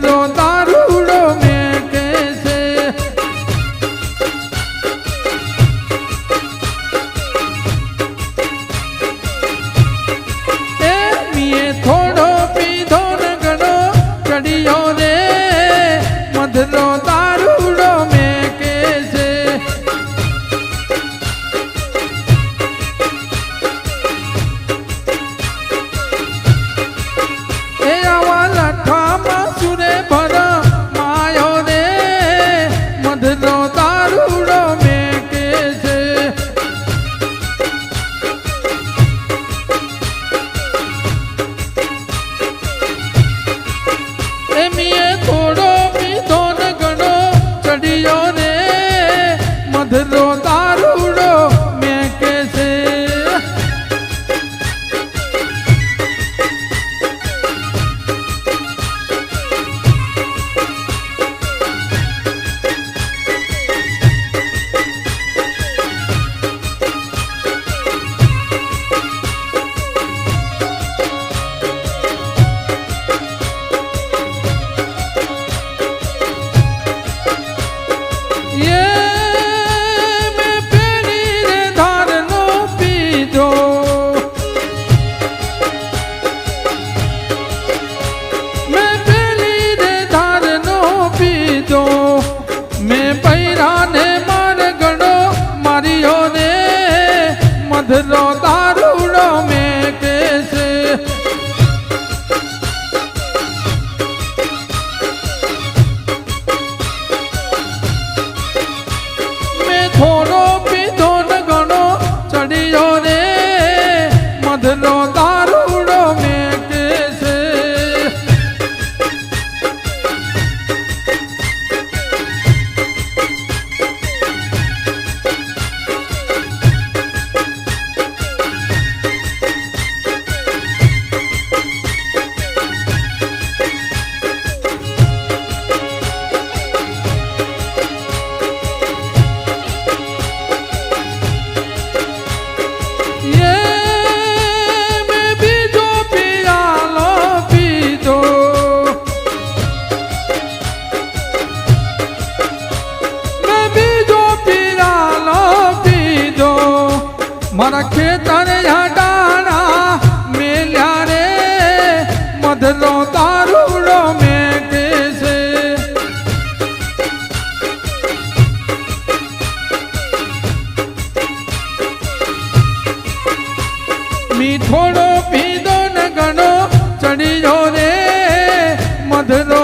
no me কেন দা મારા ખેતર ઝાડાના મેલ્યા રે. મધરો તારુડો મેકે છે મીઠોડો પીધો ન ગણો ચડીયો રે. મધરો